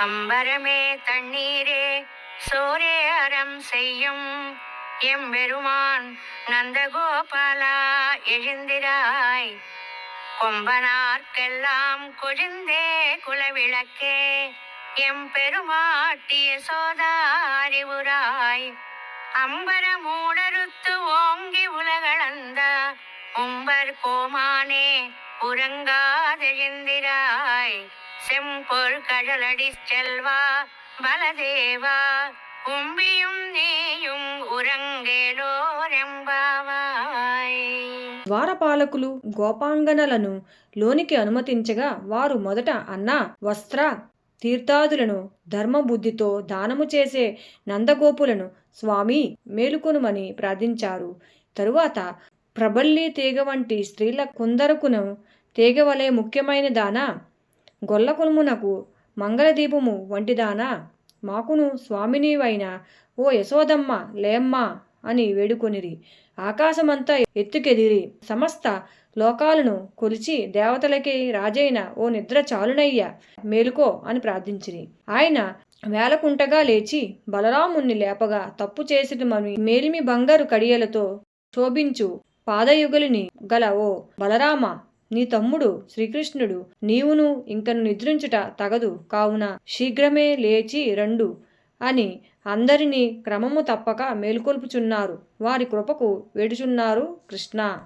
அம்பரமே தண்ணீரே சோரே அறம் செய்யும். எம்பெருமான் நந்தகோபாலா எழுந்திராய். கொம்பனார்க்கெல்லாம் கொழுந்தே குலவிளக்கே எம்பெருமாட்டிய சோதாரிவுராய் அம்பர மூடருத்து ஓங்கி உலகளந்த உம்பர் கோமானே உறங்காதெழுந்திராய். செம்பொர் கடலடி செல்வா பலதேவா உம்பியும் நீயும் ఉరంగేలోరెంబావాయ్ ద్వారపాలకులు గోపాంగనలను లోనికి అనుమతించగా వారు మొదట అన్న వస్త్ర తీర్థాదులను ధర్మబుద్ధితో దానము చేసే నందగోపులను స్వామి మేలుకొనుమని ప్రార్థించారు తరువాత ప్రబల్లి తీగ వంటి స్త్రీల కొందరకును తీగ వలె ముఖ్యమైన దానా గొల్లకొనుమునకు మంగళదీపము వంటిదానా? మాకును స్వామినివైన ఓ యశోదమ్మ లేమ్మా అని వేడుకొనిరి. ఆకాశమంతా ఎత్తుకెదిరి. సమస్త లోకాలను కొలిచి దేవతలకి రాజైన ఓ నిద్ర చాలునయ్య మేలుకో అని ప్రార్థించిరి. ఆయన వేలకుంటగా లేచి బలరాముణ్ణి లేపగా తప్పు చేసిటమని మేలిమి బంగారు కడియలతో శోభించు పాదయుగలిని గల ఓ బలరామ నీ తమ్ముడు శ్రీకృష్ణుడు నీవును ఇంకను నిద్రించుట తగదు. కావున శీఘ్రమే లేచి రండు అని అందరినీ క్రమము తప్పక మేల్కొల్పుచున్నారు. వారి కృపకు వేడుచున్నారు కృష్ణ.